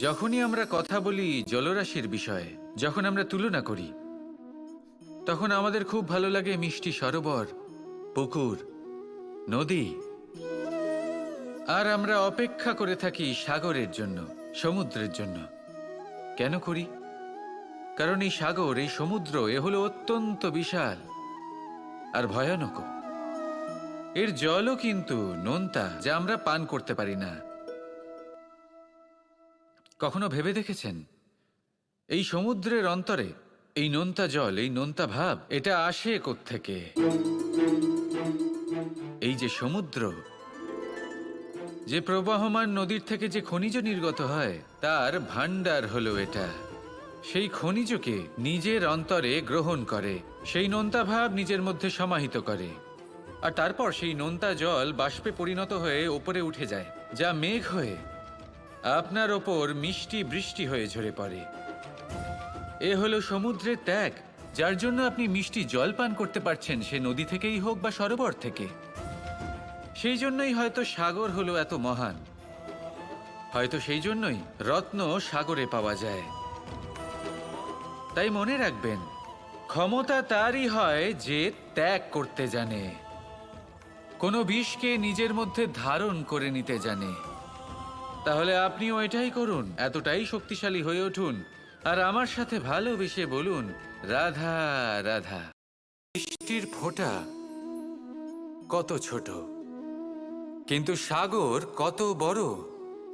যখনই আমরা কথা বলি জলরাশির বিষয়ে, যখন আমরা তুলনা করি, তখন আমাদের খুব ভালো লাগে মিষ্টি সরোবর, পুকুর, নদী। আর আমরা অপেক্ষা করে থাকি সাগরের জন্য, সমুদ্রের জন্য। কেন করি? কারণ এই সাগর, এই সমুদ্র, এ হলো অত্যন্ত বিশাল আর ভয়ানক। এর জলও কিন্তু নোনতা, যা আমরা পান করতে পারি না। কখনো ভেবে দেখেছেন? এই সমুদ্রের অন্তরে, এই নোনতা জল, এই নোনতা ভাব, এটা আসে থেকে এই যে সমুদ্র, যে প্রবাহমান নদীর থেকে যে খনিজ নির্গত হয়, তার ভাণ্ডার হলো এটা। সেই খনিজকে নিজের অন্তরে গ্রহণ করে, সেই নোনতা ভাব নিজের মধ্যে সমাহিত করে। আর তারপর সেই নোনতা জল বাষ্পে পরিণত হয়ে ওপরে উঠে যায়, যা মেঘ হয়ে আপনার ওপর মিষ্টি বৃষ্টি হয়ে ঝরে পড়ে। এ হলো সমুদ্রের ত্যাগ, যার জন্য আপনি মিষ্টি জল পান করতে পারছেন, সে নদী থেকেই হোক বা সরোবর থেকে। সেই জন্যই হয়তো সাগর হলো এত মহান। হয়তো সেই জন্যই রত্ন সাগরে পাওয়া যায়। তাই মনে রাখবেন, ক্ষমতা তারই হয় যে ত্যাগ করতে জানে। কোনো বিষকে নিজের মধ্যে ধারণ করে নিতে জানে। তাহলে আপনিও এটাই করুন, এতটাই শক্তিশালী হয়ে উঠুন। আর আমার সাথে ভালোবেসে বলুন, রাধা রাধা। বৃষ্টির ফোঁটা কত ছোট, কিন্তু সাগর কত বড়,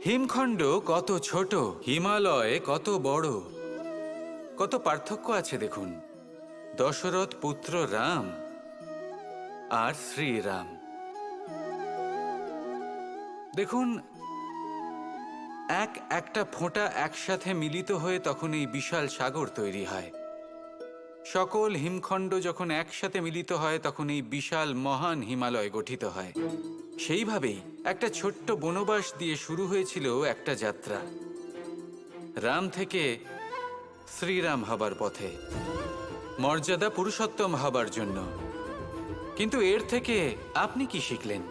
হিমখণ্ড কত ছোট, হিমালয় কত বড়। কত পার্থক্য আছে দেখুন, দশরথ পুত্র রাম আর শ্রীরাম। দেখুন এক একটা ফোঁটা একসাথে মিলিত হয়ে তখন এই বিশাল সাগর তৈরি হয়। সকল হিমখণ্ড যখন একসাথে মিলিত হয়, তখন এই বিশাল মহান হিমালয় গঠিত হয়। সেইভাবেই একটা ছোট্ট বনবাস দিয়ে শুরু হয়েছিল একটা যাত্রা। রাম থেকে শ্রীরাম হবার পথে। মর্যাদা পুরুষোত্তম হবার জন্য। কিন্তু এর থেকে আপনি কি শিখলেন?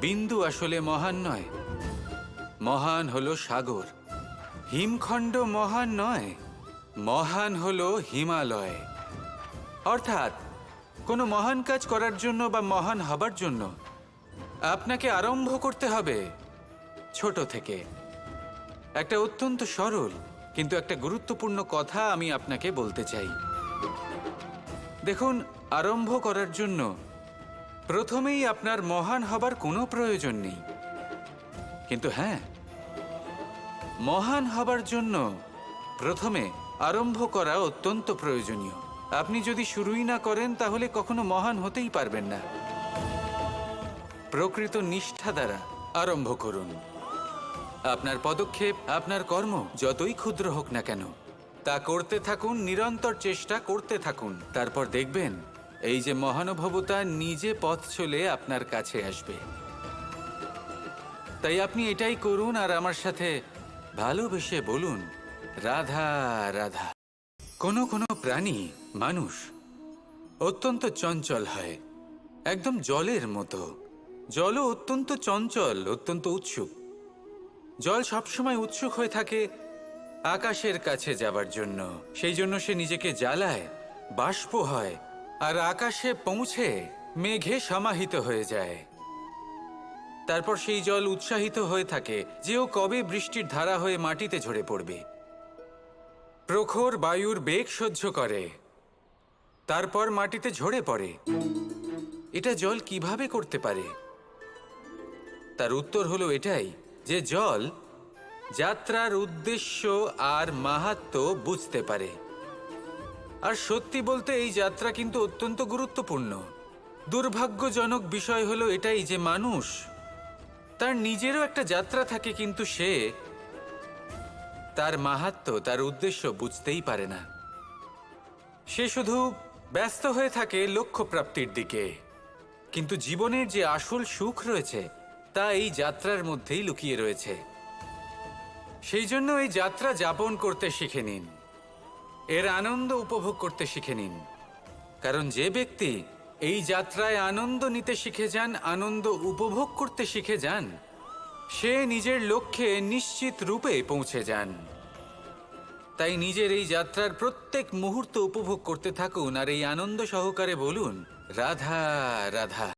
বিন্দু আসলে মহান নয়। মহান হলো সাগর। হিমখণ্ড মহান নয়, মহান হলো হিমালয়। অর্থাৎ, কোনো মহান কাজ করার জন্য বা মহান হবার জন্য আপনাকে আরম্ভ করতে হবে ছোট থেকে। একটা অত্যন্ত সরল কিন্তু একটা গুরুত্বপূর্ণ কথা আমি আপনাকে বলতে চাই। দেখুন, আরম্ভ করার জন্য প্রথমেই আপনার মহান হবার কোনো প্রয়োজন নেই। কিন্তু হ্যাঁ মহান হবার জন্য প্রথমে আরম্ভ করা অত্যন্ত প্রয়োজনীয়। আপনি যদি শুরুই না করেন, তাহলে কখনো মহান হতেই পারবেন না। প্রকৃত নিষ্ঠা দ্বারা আরম্ভ করুন। আপনার পদক্ষেপ, আপনার কর্ম, যতই ক্ষুদ্র হোক না কেন, তা করতে থাকুন, নিরন্তর চেষ্টা করতে থাকুন। তারপর দেখবেন, এই যে মহানুভবতা নিজে পথ চলে আপনার কাছে আসবে। তাই আপনি এটাই করুন আর আমার সাথে ভালোবেসে বলুন, রাধা রাধা। কোনো কোনো প্রাণী, মানুষ অত্যন্ত চঞ্চল হয়, একদম জলের মতো। জলও অত্যন্ত চঞ্চল, অত্যন্ত উৎসুক। জল সবসময় উৎসুক হয়ে থাকে আকাশের কাছে যাবার জন্য। সেই জন্য সে নিজেকে জ্বালায়, বাষ্প হয়, আর আকাশে পৌঁছে মেঘে সমাহিত হয়ে যায়। তারপর সেই জল উৎসাহিত হয়ে থাকে যে ও কবে বৃষ্টির ধারা হয়ে মাটিতে ঝরে পড়বে। প্রখর বায়ুর বেগ সহ্য করে। তারপর মাটিতে ঝরে পড়ে। এটা জল কীভাবে করতে পারে? তার উত্তর হলো এটাই যে জল যাত্রার উদ্দেশ্য আর মাহাত্ম বুঝতে পারে। আর সত্যি বলতে এই যাত্রা কিন্তু অত্যন্ত গুরুত্বপূর্ণ। দুর্ভাগ্যজনক বিষয় হলো এটাই যে মানুষ তার নিজেরও একটা যাত্রা থাকে, কিন্তু সে তার মাহাত্ম, তার উদ্দেশ্য বুঝতেই পারে না। সে শুধু ব্যস্ত হয়ে থাকে লক্ষ্য প্রাপ্তির দিকে। কিন্তু জীবনের যে আসল সুখ রয়েছে, তা এই যাত্রার মধ্যেই লুকিয়ে রয়েছে। সেই জন্য এই যাত্রা যাপন করতে শিখে নিন। এর আনন্দ উপভোগ করতে শিখে নিন। কারণ যে ব্যক্তি এই যাত্রায় আনন্দ নিতে শিখে যান, আনন্দ উপভোগ করতে শিখে যান। সে নিজের লক্ষ্যে নিশ্চিত রূপে পৌঁছে যান। তাই নিজের এই যাত্রার প্রত্যেক মুহূর্ত উপভোগ করতে থাকুন আর এই আনন্দ সহকারে বলুন, রাধা রাধা।